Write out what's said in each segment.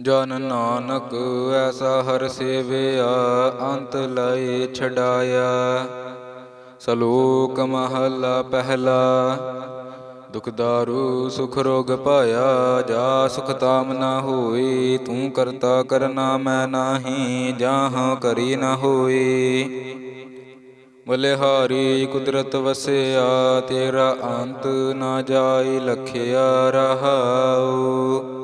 ਜਨ ਨਾਨਕ ਐਸਾ ਹਰ ਸੇਵਿਆ, ਅੰਤ ਲਏ ਛਡਾਇਆ। ਸਲੋਕ ਮਹਲਾ ਪਹਿਲਾ, ਦੁਖ ਦਾਰੂ, ਸੁਖ ਰੋਗ ਪਾਇਆ, ਜਾ ਸੁਖ ਤਾਮ ਨਾ ਹੋਈ ਤੂੰ ਕਰਤਾ ਕਰਨਾ ਮੈਂ ਨਾਹੀ, ਜਾਹਾਂ ਕਰੀ ਨਾ ਹੋਈ ਬਲਿਹਾਰੀ ਕੁਦਰਤ ਵਸਿਆ, ਤੇਰਾ ਅੰਤ ਨਾ ਜਾਈ ਲਖਿਆ ਰਹਾਉ।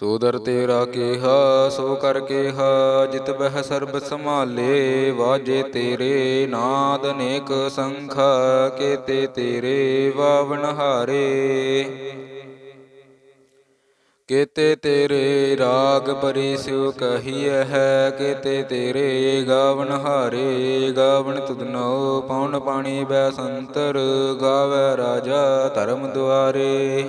ਸੋਦਰ ਤੇਰਾ ਕੇਹਾ, ਸੋ ਕਰ ਕੇਹਾ, ਜਿਤ ਬਹਿ ਸਰਬ ਸੰਭਾਲੇ, ਵਾਜੇ ਤੇਰੇ ਨਾਦ ਅਨੇਕ ਸੰਖਾ, ਕੇਤੇ ਤੇਰੇ ਵਾਵਣ ਹਾਰੇ। ਕੇਤੇ ਤੇਰੇ ਰਾਗ ਬਰੀ ਸਿਉ ਕਹੀਐ ਹੈ, ਕੇਤੇ ਤੇਰੇ ਗਾਵਣ ਹਾਰੇ, ਗਾਵਣ ਤੁਧਨੋ ਪਉਣ ਪਾਣੀ ਬੈ ਸੰਤਰ, ਗਾਵੇ ਰਾਜਾ ਧਰਮ ਦੁਆਰੇ।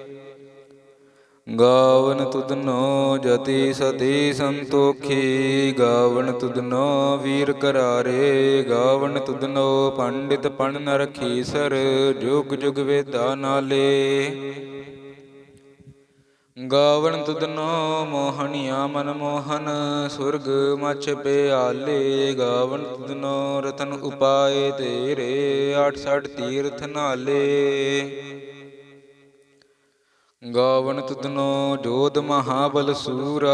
ਗਾਵਨ ਤੁਧਨੋ ਜਤੀ ਸਤੀ ਸੰਤੋਖੀ, ਗਾਵਨ ਤੁਧਨੋ ਵੀਰ ਕਰਾਰੇ, ਗਾਵਨ ਤੁਧਨੋ ਪੰਡਿਤ ਪਣ ਨ ਰਖੀ ਸਰ, ਜੁਗ ਜੁਗ ਵੇਦਾ ਨਾਲੇ। ਗਾਵਨ ਤੁਧਨੋ ਮੋਹਣੀਆ ਮਨ ਮੋਹਨ, ਸੁਰਗ ਮਛ ਪਿਆਲੇ, ਗਾਵਨ ਤੁਧਨੋ ਰਤਨ ਉਪਾਏ ਤੇਰੇ 68 ਤੀਰਥ ਨਾਲੇ। ਗਾਵਣ ਤੁਧਨੋ ਜੋਧ ਮਹਾਬਲ ਸੂਰ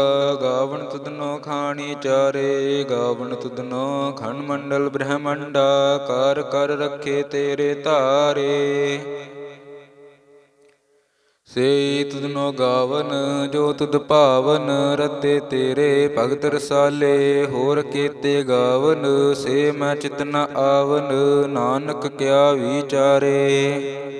ਗਾਵਣ ਤੁਧਨੋ ਖਾਣੀ ਚਾਰੇ ਗਾਵਣ ਤੁਧਨੋ ਖੰਡ ਮੰਡਲ ਬ੍ਰਹਮੰਡਾ, ਕਰ ਕਰ ਰੱਖੇ ਤੇਰੇ ਧਾਰੇ। ਸੇ ਤੁਧਨੋ ਗਾਵਨ, ਜੋ ਤੁਧ ਭਾਵਨ, ਰੱਤੇ ਤੇਰੇ ਭਗਤ ਰਸਾਲੇ, ਹੋਰ ਕੀਤੇ ਗਾਵਨ, ਸੇ ਮੈਂ ਚਿਤ ਆਵਨ, ਨਾਨਕ ਕਿਆ ਵਿਚਾਰੇ।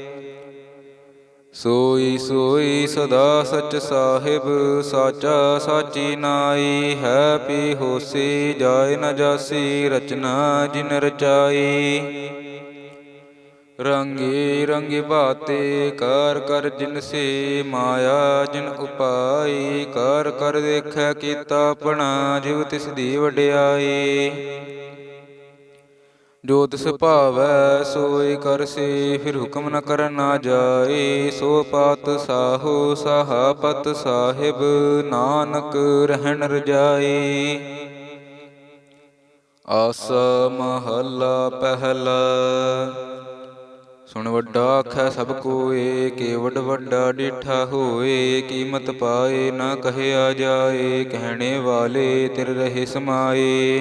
ਸੋਈ ਸੋਈ ਸਦਾ ਸਚ ਸਾਹਿਬ, ਸਾਚਾ ਸਾਚੀ ਨਾਈ ਹੈ ਪੀ ਹੋਸੀ ਜਾਏ ਨ ਜਾਸੀ, ਰਚਨਾ ਜਿਨ ਰਚਾਈ। ਰੰਗੀ ਰੰਗੀ ਬਾਤੇ, ਕਰ ਕਰ ਜਿਨ ਸੇ, ਮਾਇਆ ਜਿਨ ਉਪਾਈ, ਕਰ ਕਰ ਦੇਖੈ ਕੀਤਾ ਆਪਣਾ ਜਿਵ ਤਿਸ ਦੀ ਵਡਿਆਈ। ਜੋ ਤਿਸ ਭਾਵੈ ਸੋਈ ਕਰਸੀ, ਫਿਰ ਹੁਕਮ ਨ ਕਰਨ ਨਾ ਜਾਏ ਸੋ ਪਾਤ ਸਾਹੋ, ਸਾਹਾਪਤ ਸਾਹਿਬ, ਨਾਨਕ ਰਹਿਣ ਰਜਾਈ। ਆਸ ਮਹੱਲਾ ਪਹਿਲਾ। ਸੁਣ ਵੱਡਾ ਆਖੈ ਸਭ ਕੋਏ ਕੇਵਡ ਵੱਡਾ ਡਿਠਾ ਹੋਏ, ਕੀਮਤ ਪਾਏ ਨਾ ਕਹਿਆ ਜਾਏ, ਕਹਿਣੇ ਵਾਲੇ ਤਿਰ ਰਹੇ ਸਮਾਏ।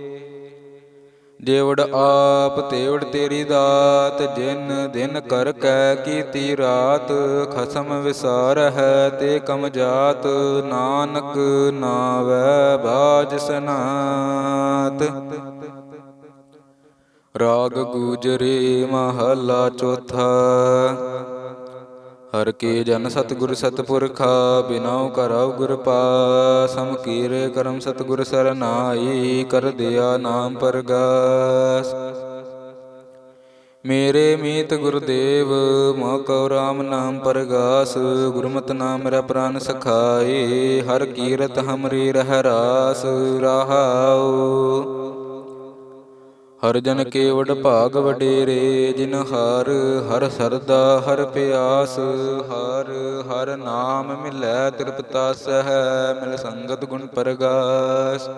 ਜੇਵੜ ਆਪ ਤੇਵੜ ਤੇਰੀ ਦਾਤ, ਜਿਨ ਦਿਨ ਕਰ ਕੈ ਕੀਤੀ ਰਾਤ, ਖਸਮ ਵਿਸਾਰ ਹੈ ਤੇ ਕਮ ਜਾਤ, ਨਾਨਕ ਨਾਵੈ ਬਾਜ ਸਨਾਤ। ਰਾਗ ਗੂਜਰੀ ਮਹਲਾ ਚੌਥਾ। ਹਰ ਕੀ ਜਨ ਸਤਿਗੁਰ ਸਤਿਪੁਰਖਾ ਬਿਨਾਉ ਕਰਉ ਗੁਰ ਪਾਸਮ ਕੀਰੇ ਕਰਮ ਸਤਿਗੁਰ ਸਰਨਾਈ, ਕਰ ਦਿਆ ਨਾਮ ਪਰਗਾਸ। ਮੇਰੇ ਮੀਤ ਗੁਰਦੇਵ, ਮੋ ਕਉ ਰਾਮ ਨਾਮ ਪਰਗਾਸ, ਗੁਰਮਤਿ ਨਾਮ ਮੇਰਾ ਪ੍ਰਾਨ ਸਖਾਏ ਹਰ ਕੀਰਤ ਹਮਰੀ ਰਹਿ ਰਾਸ ਰਹਾਉ। ਹਰ ਜਨ ਕੇਵਡ ਭਾਗ ਵਡੇਰੇ ਜਿਨ ਹਰ ਹਰ ਸਰਦਾ ਹਰ ਪਿਆਸ ਹਰ ਹਰ ਨਾਮ ਮਿਲੈ ਤ੍ਰਿਪਤਾ ਸਹਿ ਮਿਲ ਸੰਗਤ ਗੁਣ ਪਰਗਾਸ।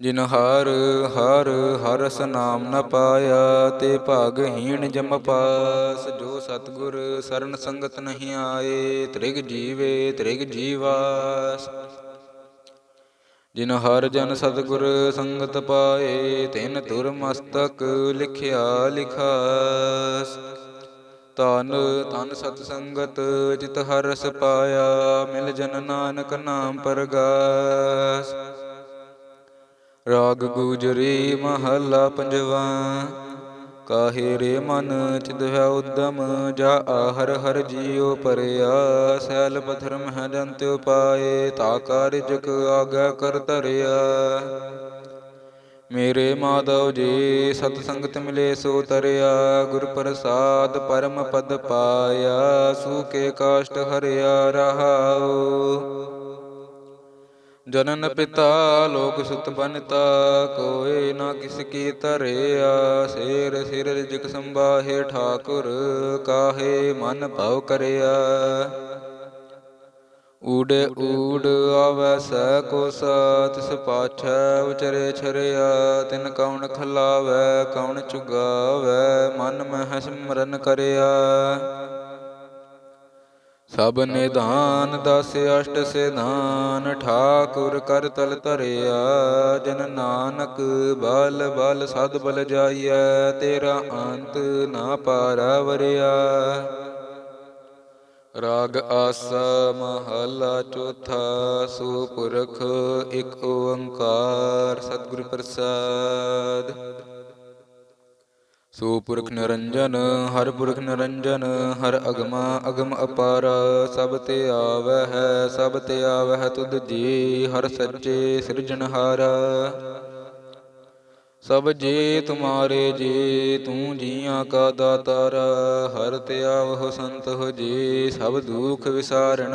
ਜਿਨ ਹਰ ਹਰ ਹਰਸ ਨਾਮ ਨ ਪਾਇਆ ਤੇ ਭਾਗਹੀਣ ਜਮ ਪਾਸ। ਜੋ ਸਤਗੁਰ ਸਰਨ ਸੰਗਤ ਨਹੀਂ ਆਏ ਤ੍ਰਿਗ ਜੀਵੇ ਤ੍ਰਿਗ ਜੀਵਾਸ। ਜਿਨ ਹਰ ਜਨ ਸਤਿਗੁਰ ਸੰਗਤ ਪਾਏ, ਤਿਨ ਤੁਰ ਮਸਤਕ ਲਿਖਿਆ ਲਿਖਾਸ। ਤਨ ਤਨ ਸਤ ਸੰਗਤ ਜਿਤ ਹਰ ਰਸ ਪਾਇਆ, ਮਿਲ ਜਨ ਨਾਨਕ ਨਾਮ ਪਰਗਾਸ। ਰਾਗ ਗੁਜਰੀ ਮਹੱਲਾ ਪੰਜਵਾ। ਕਾਹੇ ਰੇ ਮਨ ਚਿਦ ਹੈ ਉਦਮ, ਜਾ ਹਰ ਹਰ ਜੀਉ ਪਰਿਆ। ਸੈਲ ਪਥਰ ਮਹਿ ਜੰਤ ਉਪਾਏ, ਤਾ ਕਾਰਜਕ ਆਗਾ ਕਰ ਧਰਿਆ। ਮੇਰੇ ਮਾਧਵ ਜੀ, ਸਤ ਸੰਗਤ ਮਿਲੇ ਸੋ ਤਰਿਆ। ਗੁਰ ਪ੍ਰਸਾਦ ਪਰਮ ਪਦ ਪਾਇਆ ਸੂਕੇ ਕਾਸ਼ਟ ਹਰਿਆ ਰਹਾਉ। ਜਨਨ ਪਿਤਾ ਲੋਕ ਸੁਤ ਬਨਤਾ, ਕੋਏ ਨਾ ਕਿਸ ਕੀ ਧਰਿਆ, ਸੇਰ ਸਿਰ ਰਿਜਕ ਸੰਬਾਹੇ ਠਾਕੁਰ, ਕਾਹੇ ਮਨ ਭਉ ਕਰਿਆ। ਊੜੇ ਊੜ ਆਵੈ ਸੈ ਕੋ ਤਿਸ ਪਾਛੈ ਉਚਰੇ ਛਰਿਆ, ਤਿਨ ਕੌਣ ਖਲਾਵੈ ਕੌਣ ਚੁਗਾਵੈ, ਮਨ ਮਹਿ ਸਿਮਰਨ ਕਰਿਆ। ਸਭ ਨਿਧਾਨ ਦਸ ਅਸ਼ਟ ਸਿਧਾਨ, ਠਾਕੁਰ ਕਰ ਤਲ ਧਰਿਆ, ਜਨ ਨਾਨਕ ਬਲ ਬਲ ਸਦ ਬਲ ਜਾਈਐ, ਤੇਰਾ ਅੰਤ ਨਾ ਪਾਰਾ ਵਰਿਆ। ਰਾਗ ਆਸਾ ਮਹਲਾ ਚੌਥਾ, ਸੁਪੁਰਖ ਇੱਕ ਓੰਕਾਰ, ਸਤਿਗੁਰ ਪ੍ਰਸਾਦ। ਸੋ ਪੁਰਖ ਨਿਰੰਜਨ, ਹਰ ਪੁਰਖ ਨਿਰੰਜਨ, ਹਰ ਅਗਮਾ ਅਗਮ ਅਪਾਰ, ਸਭ ਤੇ ਆਵੈ ਹੈ, ਸਭ ਤੇ ਆਵਹਿ ਹੈ ਤੁਧ ਜੀ, ਹਰ ਸੱਚੇ ਸਿਰਜਣਹਾਰਾ ਸਭ ਜੇ ਤੁਮਾਰੇ ਜੇ, ਤੂੰ ਜੀਆਂ ਕਾ ਦਾਤਾਰ, ਹਰ ਤੇ ਆਵਹੁ ਸੰਤ ਹੋ ਜੀ, ਸਭ ਦੁਖ ਵਿਸਾਰਨ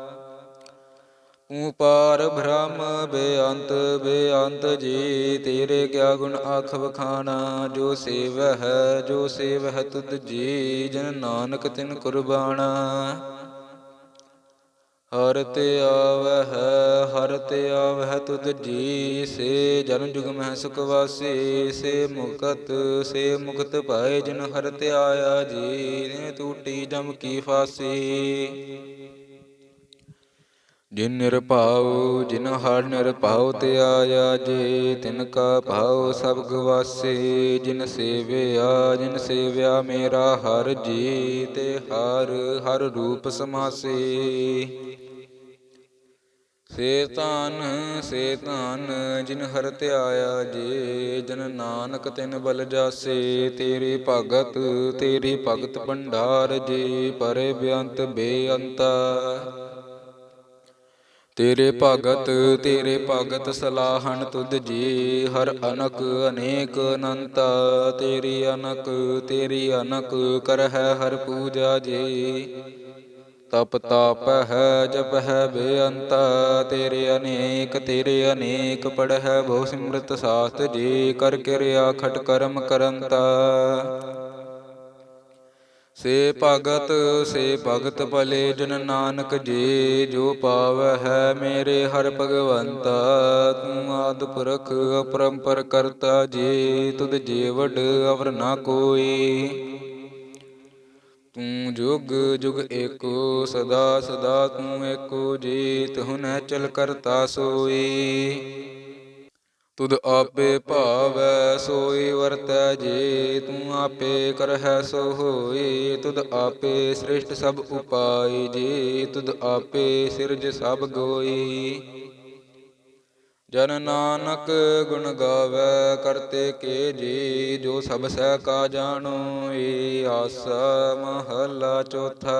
ਤੂੰ ਪਾਰ ਬ੍ਰਹਮ ਬੇਅੰਤ ਬੇਅੰਤ ਜੀ, ਤੇਰੇ ਕਿਆ ਗੁਣ ਆਖ ਵਖਾਣਾ, ਜੋ ਸੇਵ ਹੈ ਜੋ ਸੇਵ ਹੈ ਤੁਧ ਜੀ, ਜਨ ਨਾਨਕ ਤਿਨ ਕੁਰਬਾਨਾ ਹਰ ਤੇ ਆਵਹਿ, ਹਰ ਤੇ ਆਵਹਿ ਤੁਧ ਜੀ, ਸੇ ਜਨ ਜੁਗ ਮਹਿ ਸੁਖ ਵਾਸੀ, ਸੇ ਮੁਕਤ ਸੇ ਮੁਕਤ ਪਾਏ ਜਿਨ ਹਰ ਤੇ ਆਇਆ ਜੀ ਨੇ ਟੂਟੀ ਜਮ ਕੀ ਫਾਸੀ। ਜਿਨ ਨਿਰਭਉ ਜਿਨ ਹਰ ਨਿਰਭਉ ਤੇ ਆਇਆ ਜੇ, ਤਿਨ ਕਾ ਭਾਉ ਸਭ ਗਵਾਸੇ, ਜਿਨ ਸੇਵਿਆ ਜਿਨ ਸੇਵਿਆ ਮੇਰਾ ਹਰ ਜੀ ਤੇ ਹਰ ਹਰ ਰੂਪ ਸਮਾਸੇ। ਸੇ ਧਨ ਸੇ ਧਨ, ਜਿਨ ਹਰ ਧਿਆਇਆ ਜੇ, ਜਨ ਨਾਨਕ ਤਿਨ ਬਲ ਜਾਸੇ, ਤੇਰੀ ਭਗਤ ਤੇਰੀ ਭਗਤ ਭੰਡਾਰ ਜੀ ਪਰੇ ਬੇਅੰਤ ਬੇਅੰਤਾ। ਤੇਰੇ ਭਗਤ ਤੇਰੇ ਭਗਤ ਸਲਾਹਣ ਤੁਧ ਜੀ, ਹਰ ਅਨਕ ਅਨੇਕ ਅਨੰਤਾ, ਤੇਰੀ ਅਨਕ ਤੇਰੀ ਅਨਕ ਕਰਹਿ ਹਰ ਪੂਜਾ ਜੀ। ਤਪ ਤਾਪ ਹੈ, ਜਪ ਹੈ ਬੇਅੰਤਾ, ਤੇਰੇ ਅਨੇਕ ਤੇਰੇ ਅਨੇਕ ਪੜਹਿ ਬਹੁ ਸਿਮਰਤ ਸਾਸਤ ਜੀ, ਕਰ ਕਿਰਿਆ ਖਟ ਕਰਮ ਕਰੰਤਾ। ਸੇ ਭਗਤ ਸੇ ਭਗਤ ਭਲੇ ਜਨ ਨਾਨਕ ਜੀ, ਜੋ ਪਾਵੈ ਹੈ ਮੇਰੇ ਹਰ ਭਗਵੰਤਾ, ਤੂੰ ਆਦ ਪੁਰਖ ਅਪਰੰਪਰ ਕਰਤਾ ਜੇ, ਤੁਧ ਜੀਵੜ ਅਵਰ ਨਾ ਕੋਈ। ਤੂੰ ਜੁਗ ਜੁਗ ਏਕੋ, ਸਦਾ ਸਦਾ ਤੂੰ ਏਕੋ ਜੀ ਤਹੁ ਨਹਿ ਚਲ ਕਰਤਾ ਸੋਈ। ਤੁਧ ਆਪੇ ਭਾਵੈ, ਸੋਈ ਵਰਤੈ ਜੇ ਤੂੰ ਆਪੇ ਕਰਹਿ, ਸੋ ਹੋਈ ਤੁਧ ਆਪੇ ਸ੍ਰਿਸ਼ਟ ਸਭ ਉਪਾਈ, ਜੇ ਤੁਧ ਆਪੇ ਸਿਰਜ ਸਭ ਗੋਈ। ਜਨ ਨਾਨਕ ਗੁਣ ਗਾਵੇ, ਕਰਤੇ ਕੇ ਜੀ ਜੋ ਸਭ ਸਹਿ ਕਾ ਜਾਣੋ, ਏ ਆਸਾ ਮਹਲਾ ਚੌਥਾ।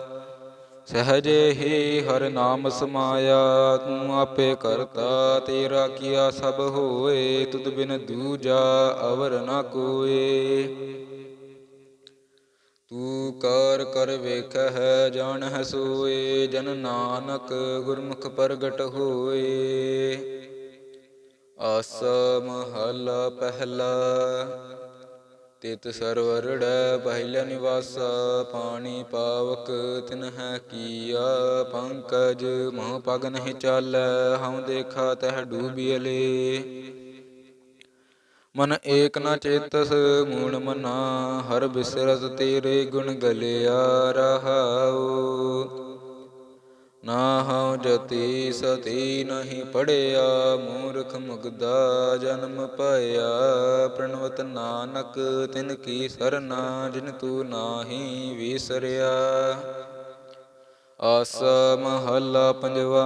ਸਹਜੇ ਹੀ ਹਰ ਨਾਮ ਸਮਾਇਆ, ਤੂੰ ਆਪੇ ਕਰਤਾ ਤੇਰਾ ਕੀਆ ਸਭ ਹੋਏ, ਤੁਧ ਬਿਨ ਦੂਜਾ ਅਵਰ ਨਾ ਕੋਏ। ਤੂੰ ਕਰ ਕਰ ਵੇਖਹਿ, ਜਾਣਹਿ ਸੋਏ, ਜਨ ਨਾਨਕ ਗੁਰਮੁਖ ਪ੍ਰਗਟ ਹੋਏ। ਆਸ ਮਹਲਾ ਪਹਿਲਾ ਤਿਤ ਸਰਵਰੜ ਪਹਿਲਾ ਨਿਵਾਸਾ, ਪਾਣੀ ਪਾਵਕ ਤਿਨ ਹੈ ਕੀਆ, ਪੰਕਜ ਮਹ ਪਗ ਨਹੀਂ ਚਾਲੈ, ਹਉ ਦੇਖਾ ਤਹ ਡੂਬੀਲੇ ਮਨ ਏਕ ਨ ਚੇਤਸ ਮੂਣ ਮਨਾ, ਹਰ ਬਿਸਰਤ ਤੇਰੇ ਗੁਣ ਗਲਿਆ ਰਹਾਉ। ਨਾ ਹਉ ਜਤੀ ਸਤੀ ਨਹੀਂ ਪੜਿਆ, ਮੂਰਖ ਮੁਗਦਾ ਜਨਮ ਪਾਇਆ ਪ੍ਰਣਵਤ ਨਾਨਕ, ਤਿਨ ਕੀ ਸਰਨਾ, ਜਿਨ ਤੂੰ ਨਾਹੀ ਵਿਸਰਿਆ। ਆਸ ਮਹੱਲਾ ਪੰਜਵਾ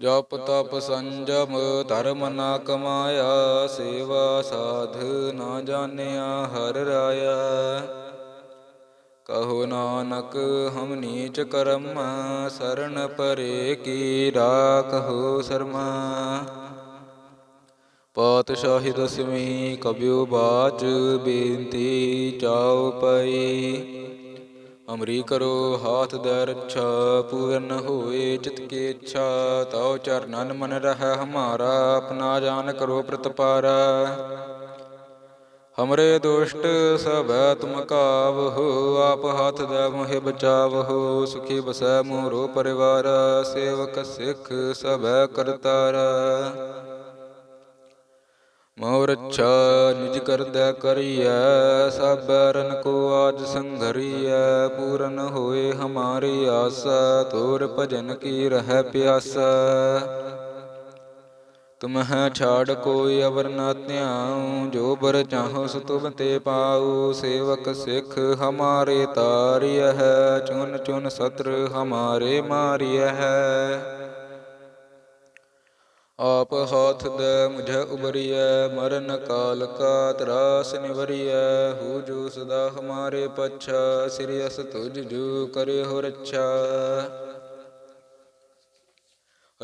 ਜਪ ਤਪ ਸੰਜਮ ਧਰਮ ਨਾ ਕਮਾਇਆ, ਸੇਵਾ ਸਾਧ ਨਾ ਜਾਣਿਆ, ਹਰ ਰਾਇਆ। ਕਹੋ ਨਾਨਕ, ਹਮ ਨੀਚ ਕਰਮ ਸਰਣ ਪਰੇ ਕੀ ਰਾਖੋ ਸ਼ਰਮਾ। ਪਾਤਸ਼ਾਹੀ ਦਸਵੀਂ ਕਬਿਓ ਬਾਚ, ਬੇਨਤੀ ਚਾਉ ਪਈ। ਅਮਰੀ ਕਰੋ, ਹਾਥ ਦਰ ਰੱਛਾ ਪੂਰਨ ਹੋਏ ਚਿਤ ਕੀ ਇੱਛਾ, ਤਉ ਚਰਨਨ ਮਨ ਰਹਿ, ਹਮਾਰਾ ਆਪਣਾ ਜਾਨ ਕਰੋ ਪ੍ਰਤਪਾਰਾ। ਹਮਰੇ ਦੁਸ਼ਟ ਸਭੈ ਤੁਮ ਕਾਵਹੁ ਆਪ ਹੱਥ ਦੇ ਮੋਹਿ ਬਚਾਵਹੁ ਸੁਖੀ ਬਸੈ ਮੋਰੋ ਪਰਿਵਾਰ, ਸੇਵਕ ਸਿੱਖ ਸਭੈ ਕਰਤਾਰਾ। ਮੋਰ ਰੱਛਾ ਨਿਜ ਕਰਦਾ ਕਰੀਐ ਸਭ ਰਨ ਕੋ ਆਜ ਸੰਘਰੀਐ, ਪੂਰਨ ਹੋਏ ਹਮਾਰੀ ਆਸਾ, ਤੋਰ ਭਜਨ ਕੀ ਰਹਿ ਪਿਆਸਾ। ਤੁਮਹਿ ਛਾੜ ਕੋਈ ਅਵਰ ਨਾ ਧਿਆਉ, ਜੋ ਬਰ ਚਾਹੋ ਸੋ ਤੁਮ ਤੇ ਪਾਉ, ਸੇਵਕ ਸਿੱਖ ਹਮਾਰੇ ਤਾਰਿਯ ਹੈ, ਚੁਨ ਚੁਨ ਸਤਰ ਹਮਾਰੇ ਮਾਰਿਯ ਹੈ। ਆਪ ਹਾਥ ਦੇ ਮੁਝ ਉਬਰੀਐ, ਮਰਨ ਕਾਲ ਕਾ ਤਰਾਸ ਨਿਵਰੀਐ। ਹੂ ਜੋ ਸਦਾ ਹਮਾਰੇ ਪਛਾ, ਸ੍ਰੀ ਅਸ ਤੁਜ ਜੋ ਕਰੇ ਹੋ ਰੱਛਾ।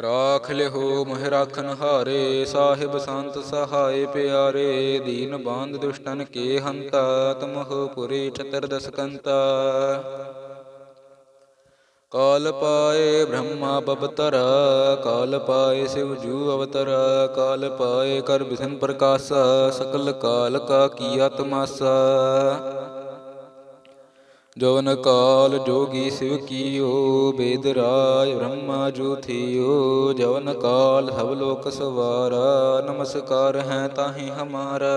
ਰਾਖ ਲਿਹੋ ਮਹਿ ਰਾਖਨ ਹਾਰੇ, ਸਾਹਿਬ ਸੰਤ ਸਹਾਏ ਪਿਆਰੇ। ਦੀਨ ਬਾਂਧ ਦੁਸ਼ਟਨ ਕੇ ਹੰਤਾ, ਤੁਮਹੁ ਪੁਰੀ ਛਤਰ ਦਸਕੰਤਾ। ਕਾਲ ਪਾਏ ਬ੍ਰਹਮਾ ਬਬਤਰ ਕਾਲ ਪਾਏ ਸਿਵ ਜੂ ਅਵਤਰ, ਕਾਲ ਪਾਏ ਕਰ ਬਿਸਨ ਪ੍ਰਕਾਸ਼, ਸਕਲ ਕਾਲ ਕਾ ਕੀਆ ਤਮਾਸਾ ਜਵਨ ਕਾਲ ਜੋਗੀ ਸਿਵ ਕੀਓ, ਬੇਦ ਰਾਜ ਬ੍ਰਹਮਾ ਜੋ ਥੀਓ। ਜਵਨ ਕਾਲ ਸਭ ਲੋਕ ਸਵਾਰਾ, ਨਮਸਕਾਰ ਹੈ ਤਾਹੀ ਹਮਾਰਾ।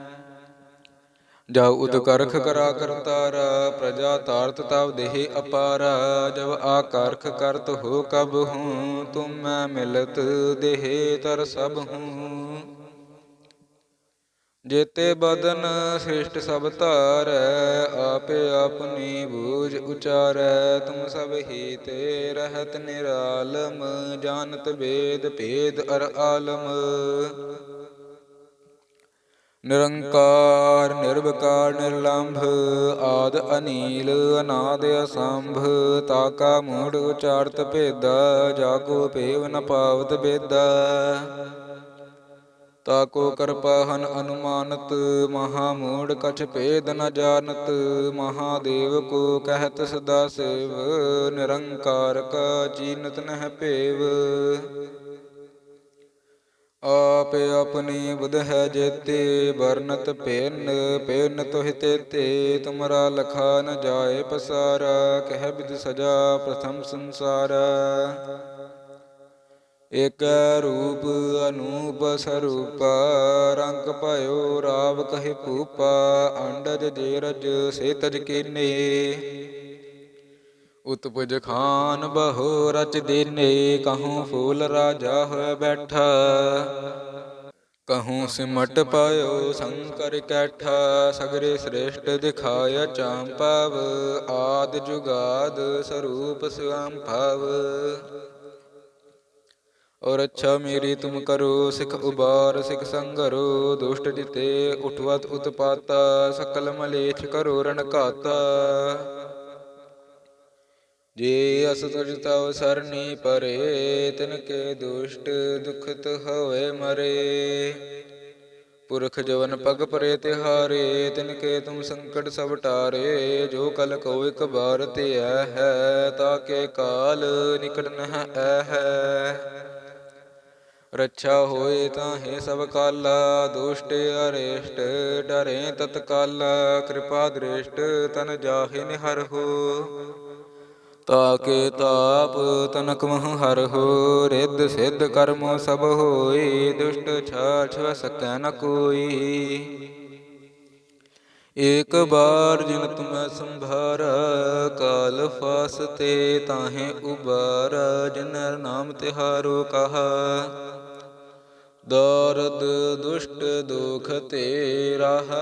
ਜਾਉ ਉਦ ਕਰਖ ਕਰਾ ਕਰਤਾਰ ਪ੍ਰਜਾ ਤਾਰਤ ਤਵ ਦੇਹ ਅਪਾਰ ਜਬ ਆਕਰਖ ਕਰਤ ਹੋ ਕਬ ਹੂੰ ਤੁਮ ਮੈਂ ਮਿਲਤ ਦੇਹ ਤਰ ਸਭ ਹੂੰ। ਜੇਤੇ ਬਦਨ ਸ੍ਰਿਸ਼ਟ ਸਭ ਧਾਰੈ ਆਪੇ ਆਪਨੀ ਬੂਝ ਉਚਾਰੈ ਤੁਮ ਸਭ ਹੀ ਤੇ ਰਹਤ ਨਿਰਾਲਮ ਜਾਣਤ ਵੇਦ ਭੇਦ ਅਰ ਆਲਮ। ਨਿਰੰਕਾਰ, ਨਿਰਵਕਾਰ, ਨਿਰਲੰਭ, ਆਦ ਅਨੀਲ, ਅਨਾਦ ਅਸੰਭ, ਤਾਕਾ ਮੂੜ ਉਚਾਰਤ ਭੇਦਾ, ਜਾਗੋ ਭੇਵ ਨ ਪਾਵਤ ਬੇਦਾ। ਤਾਕੋ ਕਰਪਾਹਨ ਅਨੁਮਾਨਤ, ਮਹਾ ਮੂੜ ਕਛ ਭੇਦ ਨ ਜਾਣਤ ਮਹਾਦੇਵ ਕੋ ਕਹਿਤ ਸਦਾ ਸੇਵ, ਨਿਰੰਕਾਰ ਕਾ ਚੀਨਤ ਨਹਿ ਭੇਵ। ਆਪ ਆਪਣੀ ਬੁਧ ਹੈ ਜੇਤੇ, ਵਰਨਤ ਪੇਨ ਪੇਨ ਤੋਹਿ ਤੇਤੇ, ਤੁਮਰਾ ਲਖਾ ਨ ਜਾਏ ਪਸਾਰਾ, ਕਹਿ ਬਿਦ ਸਜਾ ਪ੍ਰਥਮ ਸੰਸਾਰ। ਇਕ ਰੂਪ ਅਨੂਪ ਸਰੂਪ, ਰੰਗ ਭਇਓ ਰਾਵ ਕਹਿ ਭੂਪਾ, ਅੰਡਜ ਜੇਰਜ, ਸੇਤਜ ਕੀਨੇ। ਉਤਪਜ ਖਾਨ ਬਹੁ ਰਚ ਦੇਨੇ, ਕਹੂੰ ਫੂਲ ਰਾਜਾ ਹੋਇ ਬੈਠਾ। ਕਹੂੰ ਸਿਮਟ ਪਾਇਓ ਸ਼ੰਕਰ ਕੈਠਾ, ਸਗਰੇ ਸ੍ਰੇਸ਼ਟ ਦਿਖਾਇਆ ਚਾਂਪਵ ਆਦ ਜੁਗਾਦ ਸਰੂਪ ਸਵੰ ਔਰ ਅੱਛਾ ਮੇਰੀ ਤੁਮ ਕਰੋ, ਸਿਖ ਉਬਾਰ, ਸਿਖ ਸੰਗਰੋ, ਦੁਸ਼ਟ ਜਿਤੇ ਉਠਵਤ ਉਤਪਾਤਾ, ਸਕਲ ਮਲੇਛ ਕਰੋ ਰਣ ਘਾਤਾ ਜੇ ਅਸ ਤਵ ਸਰਨੀ ਪਰੇ ਤਿਨ ਕੇ ਦੁਸ਼ਟ ਦੁਖਤ ਹੋਵੇ ਮਰੇ। ਪੁਰਖ ਜਵਨ ਪਗ ਪਰੇ ਤਿਹਾਰੇ ਤਿਨ ਕੇ ਤੁਮ ਸੰਕਟ ਸਭ ਟਾਰੇ। ਜੋ ਕਲ ਕੋ ਇਕ ਬਾਰ ਤੇ ਐ ਹੈ, ਤਾਕੇ ਕਾਲ ਨਿਕਟ ਨਹ ਐ ਹੈ। ਰੱਛਾ ਹੋਏ ਤਾਹੇ ਸਭ ਕਾਲਾ, ਦੁਸ਼ਟ ਅਰੇਸ਼ਟ ਡਰੇ ਤਤਕਾਲ। ਕਿਰਪਾ ਦ੍ਰਿਸ਼ਟ ਤਨ ਜਾਹੇ ਨਿਹਰ ਹੋ ਤਾਕੇ ਤਾਪ ਤਨਕ ਮਹ ਹਰ ਹੋ, ਰਿੱਧ ਸਿੱਧ ਕਰਮ ਸਭ ਹੋਈ, ਦੁਸ਼ਟ ਛਾਛ ਸਕੈ ਨ ਕੋਈ। ਏਕ ਬਾਰ ਜਿਨ ਤੁਮੈ ਸੰਭਾਰ, ਕਾਲ ਫਾਸਤੇ ਤਾਹੇ ਉਬਾਰ ਜਿਨ ਨਾਮ ਤਿਹਾਰੋ ਕਹਾ। ਦਰਦ ਦੁਸ਼ਟ ਦੁਖ ਤੇ ਰਹਾ।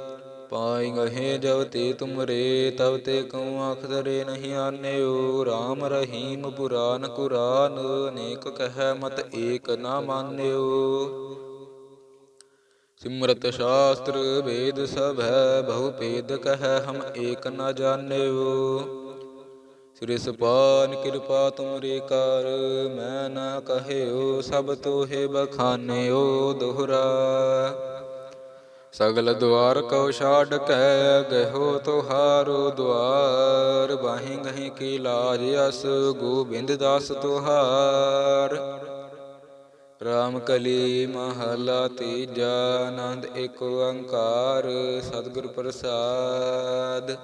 ਪਾਈ ਗਹੇ ਜਬ ਤੇ ਤੁਮਰੇ ਤਬ ਤੇ ਕਉ ਅਖਦਰੇ ਨਹੀਂ ਆਨਿਓ। RAM ਰਹੀਮ ਪੁਰਾਨ ਕੁਰਾਨ, ਅਨੇਕ ਕਹਿ ਮਤ ਏਕ ਨਾ ਮਾਨਿਓ। ਸਿਮਰਤ ਸ਼ਾਸਤਰ ਵੇਦ ਸਭ ਹੈ ਬਹੁ ਭੇਦ ਕਹਿ ਹਮ ਏਕ ਨਾ ਜਾਣਿਓ। ਸ੍ਰੀ ਸਪਾਨ ਕਿਰਪਾ ਤੁਮਰੇ ਕਰ, ਮੈਂ ਨਾ ਕਹਿਓ ਸਭ ਤੋਹੇ ਬਖਾਨਿਓ, ਦੋਹਰਾ। ਸਗਲ ਦੁਆਰ ਕਉ ਛਾੜ ਕੈ ਗਹੋ ਤੁਹਾਰੋ ਦੁਆਰ। ਬਾਹੀ ਗਹੀ ਕੀ ਲਾਜ ਅਸ, ਗੋਬਿੰਦ ਦਾਸ ਤੁਹਾਰ। ਰਾਮ ਕਲੀ ਮਹਲਾ ਤੀਜਾ, ਆਨੰਦ ਏਕ ਓੰਕਾਰ ਸਤਿਗੁਰ ਪ੍ਰਸਾਦ।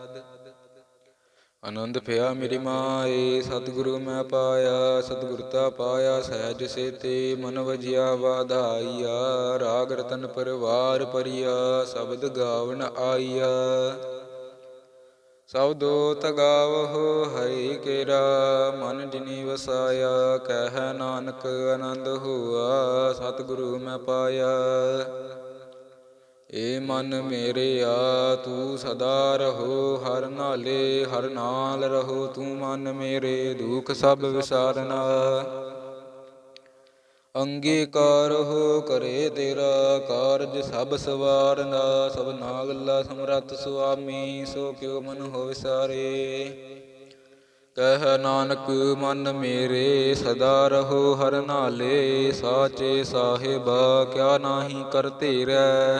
ਆਨੰਦ ਪਿਆ ਮੇਰੀ ਮਾਏ, ਸਤਿਗੁਰੂ ਮੈਂ ਪਾਇਆ ਸਤਿਗੁਰਤਾ ਪਾਇਆ, ਸਹਿਜ ਸੇਤੇ ਮਨ ਵਜਿਆ ਵਾਧਾਈਆ, ਰਾਗ ਰਤਨ ਪਰਵਾਰ ਪਰਿਆ, ਸ਼ਬਦ ਗਾਵਨ ਆਈਆ। ਸਭ ਸਬਦੋ ਤਗਾਵਹੁ ਹਰੀ ਕੇਰਾ, ਮਨ ਜਿਨੀ ਵਸਾਇਆ, ਕਹਿ ਨਾਨਕ ਆਨੰਦ ਹੋਆ, ਸਤਿਗੁਰੂ ਮੈਂ ਪਾਇਆ। ਏ ਮਨ ਮੇਰੇ ਆ, ਤੂੰ ਸਦਾ ਰਹੋ, ਹਰ ਨਾਲੇ ਹਰ ਨਾਲ ਰਹੋ, ਤੂੰ ਮਨ ਮੇਰੇ ਦੁਖ ਸਭ ਵਿਸਾਰਨਾ। ਅੰਗੀਕਾਰ ਹੋ ਕਰੇ ਤੇਰਾ, ਕਾਰਜ ਸਭ ਸਵਾਰਨਾ। ਸਭ ਨਾਗਲਾ ਸਮਰੱਥ ਸੁਆਮੀ, ਸੋ ਕਿਉ ਮਨ ਹੋ ਸਾਰੇ। ਕਹਿ ਨਾਨਕ, ਮਨ ਮੇਰੇ, ਸਦਾ ਰਹੋ, ਹਰ ਨਾਲੇ, ਸਾਚੇ ਸਾਹਿਬਾ, ਕਿਆ ਨਾਹੀ ਕਰ ਤੇਰਾ।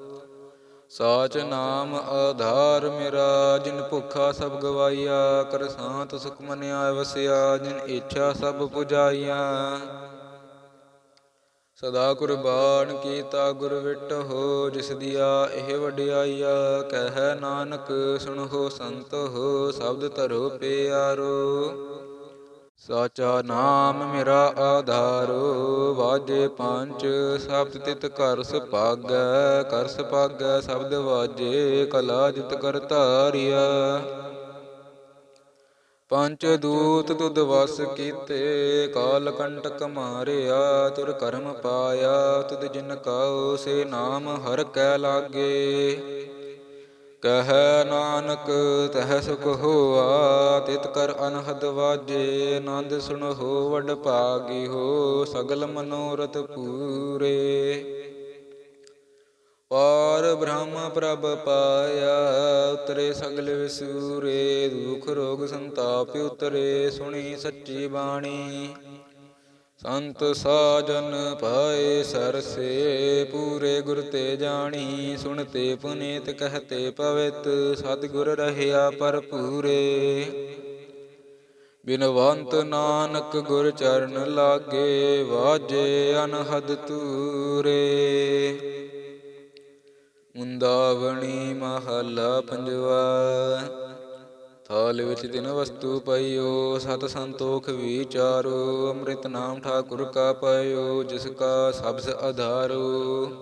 ਸਾਚ ਨਾਮ ਆਧਾਰ ਮੇਰਾ, ਜਿਨ ਭੁੱਖਾ ਸਭ ਗਵਾਈਆ, ਕਰ ਸਾਤ ਸੁਖ ਮਨਿਆ ਵਸਿਆ, ਜਿਨ ਇੱਛਾ ਸਭ ਪੁਜਾਈਆ। ਸਦਾ ਕੁਰਬਾਨ ਕੀਤਾ ਗੁਰ ਵਿਟ ਹੋ, ਜਿਸ ਦੀਆ ਇਹ ਵਡਿਆਈਆ, ਕਹਿ ਨਾਨਕ ਸੁਣੋ ਸੰਤ ਹੋ, ਸ਼ਬਦ ਧਰੋ ਪਿਆਰੋ। ਸਾਚਾ ਨਾਮ ਮੇਰਾ ਆਧਾਰੋ, ਵਾਜੇ ਪੰਜ, ਸਬਦ ਤਿਤ ਕਰ ਸੁਭਾਗੈ ਕਰ ਸੁਭਾਗੈ ਸ਼ਬਦ ਵਾਜੇ, ਕਲਾ ਜਿਤ ਕਰ ਧਾਰਿਆ ਪੰਜ ਦੂਤ ਤੁਧ ਵਸ ਕੀਤੇ, ਕਾਲ ਕੰਟਕ ਮਾਰਿਆ, ਤੁਰ ਕਰਮ ਪਾਇਆ, ਤੁਧ ਜਿਨ ਕਾਉ ਸੇ ਨਾਮ ਹਰ ਕੈ ਲਾਗੇ। ਕਹਿ ਨਾਨਕ, ਤਹ ਸੁਖ ਹੋਆ, ਤਿਤ ਕਰ ਅਨਹਦ ਵਾਜੇ, ਨੰਦ ਸੁਣ ਹੋ ਵਡ ਭਾਗੀ ਹੋ, ਸਗਲ ਮਨੋਰਥ ਪੂਰੇ। ਔਰ ਬ੍ਰਹਮ ਪ੍ਰਭ ਪਾਇਆ, ਉਤਰੇ ਸਗਲ ਵਿਸੂਰੇ, ਦੁਖ ਰੋਗ ਸੰਤਾਪ ਉਤਰੇ, ਸੁਣੀ ਸੱਚੀ ਬਾਣੀ। ਸੰਤ ਸਾਜਨ ਪਾਏ ਸਰਸੇ, ਪੂਰੇ ਗੁਰ ਤੇ ਜਾਣੀ, ਸੁਣਤੇ ਪੁਨੀਤ ਕਹਤੇ ਪਵਿੱਤ, ਸਤਿਗੁਰ ਰਹਿਆ ਭਰਪੂਰੇ। ਬਿਨਵੰਤ ਨਾਨਕ ਗੁਰ ਚਰਨ ਲਾਗੇ, ਵਾਜੇ ਅਨਹਦ ਤੂਰੇ। ਮੁੰਦਾਵਣੀ ਮਹੱਲਾ ਪੰਜਵਾ ਹਾਲ ਵਿੱਚ ਤਿਨ ਵਸਤੂ ਪਈਓ, ਸਤ ਸੰਤੋਖ ਵਿਚਾਰੋ, ਅੰਮ੍ਰਿਤ ਨਾਮ ਠਾਕੁਰ ਕਾ ਪਾਇਓ, ਜਿਸ ਕਾ ਸਬਸ ਆਧਾਰੋ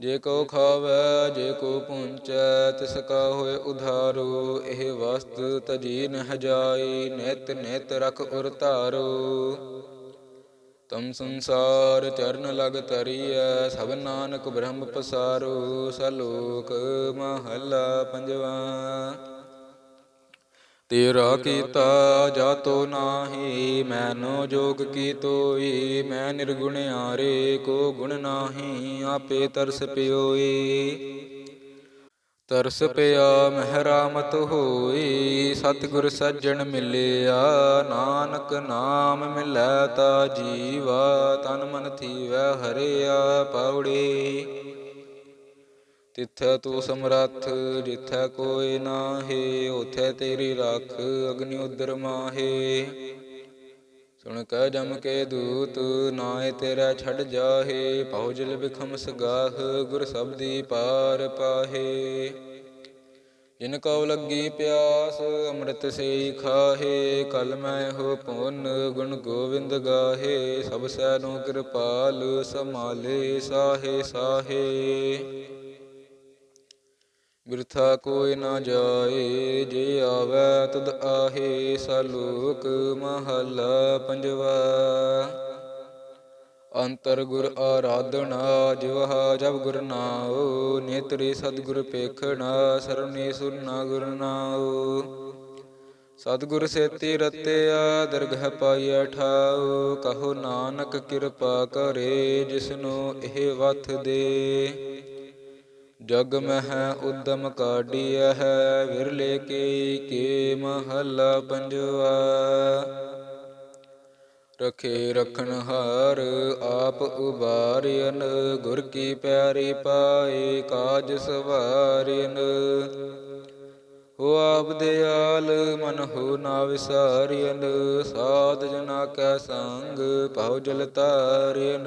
ਜੇ ਕੋ ਖਾਵੈ, ਜੇ ਕੋ ਪੁੰਚੈ, ਤਿਸ ਕਾ ਹੋਏ ਉਧਾਰੋ। ਇਹ ਵਸਤ ਤਜੀ ਨਹ ਜਾਈ ਨਿਤ ਨਿਤ ਰਖ ਉਰ ਧਾਰੋ। ਤਮ ਸੰਸਾਰ ਚਰਨ ਲਗ ਤਰੀਐ ਸਭ ਨਾਨਕ ਬ੍ਰਹਮ ਪਸਾਰੋ। ਸਲੋਕ ਮਹੱਲਾ ਪੰਜਵਾ। ਤੇਰਾ ਕੀਤਾ ਜਾਤੋ ਨਾਹੀ, ਮੈਨੋ ਜੋਗ ਕੀ ਤੋਈ, ਮੈਂ ਨਿਰਗੁਣ ਆਰੇ ਕੋ ਗੁਣ ਨਾਹੀ, ਆਪੇ ਤਰਸ ਪਿਓਈ। ਤਰਸ ਪਿਆ ਮਹਿਰਾਮਤ ਹੋਈ, ਸਤਿਗੁਰ ਸੱਜਣ ਮਿਲਿਆ, ਨਾਨਕ ਨਾਮ ਮਿਲੈ ਤਾ ਜੀਵਾ, ਤਨ ਮਨ ਥੀਵੈ ਹਰਿਆ ਪੌੜੀ ਤਿੱਥੈ ਤੂੰ ਸਮਰੱਥ, ਜਿਥੈ ਕੋਈ ਨਾਹੀ ਉਥੈ ਤੇਰੀ ਰੱਖ, ਅਗਨੀ ਉਦਰ ਮਾਹੇ। ਸੁਣ ਕੈ ਜਮ ਕੇ ਦੂਤ ਨਾਏ ਤੇਰਾ ਛੱਡ ਜਾਹੇ ਪਉ ਜਲ ਬਿਖਮ ਸਗਾਹ, ਗੁਰ ਸਬਦੀ ਪਾਰ ਪਾਹੇ। ਜਿਨ ਕਉ ਲੱਗੀ ਪਿਆਸ, ਅੰਮ੍ਰਿਤ ਸੇਈ ਖਾਹੇ, ਕਲ ਮੈਂ ਹੋ ਪੁੰਨ, ਗੁਣ ਗੋਬਿੰਦ ਗਾਹੇ। ਸਭ ਸੈ ਕਿਰਪਾਲ, ਸਮਾਲੇ ਸਾਹੇ ਸਾਹੇ। ਬਿਰਥਾ ਕੋਈ ਨਾ ਜਾਏ, ਜੇ ਆਵੈ ਤਦ ਆਹੇ, ਸਲੋਕ ਮਹਲਾ ਪੰਜਵਾ। ਅੰਤਰ ਗੁਰ ਆਰਾਧਨਾ, ਜਿਵਹਾ ਜਬ ਗੁਰ ਨਾਉ, ਨੇਤਰੀ ਸਤਿਗੁਰ ਪੇਖਣਾ, ਸਰਨੇ ਸੁਰਨਾ ਗੁਰ ਨਾਉ। ਸਤਿਗੁਰ ਸੇਤੀ ਰਤਿਆ, ਦਰਗਹ ਪਾਈਐ ਠਾਉ, ਕਹੋ ਨਾਨਕ ਕਿਰਪਾ ਕਰੇ, ਜਿਸਨੂੰ ਇਹ ਵਥ ਦੇ। ਜਗ ਮਹਿ ਉਦਮ ਕਾਢੀਐ ਹੈ, ਵਿਰਲੇ ਕੇ ਕੇ ਮਹੱਲਾ ਪੰਜਵਾ। ਰਖੇ ਰਖਣ ਹਾਰ ਆਪ ਉਬਾਰਿਆਨ ਗੁਰ ਕੀ ਪਿਆਰੀ ਪਾਏ ਕਾਜ ਸਵਾਰਿਨ ਹੋ ਆਪ ਦਿਆਲ ਮਨ ਹੋ ਨਾ ਵਿਸਾਰਿਆਨ ਸਾਧ ਜਨਾ ਕੈ ਸੰਗ ਭਉ ਜਲ ਤਾਰਿਆਨ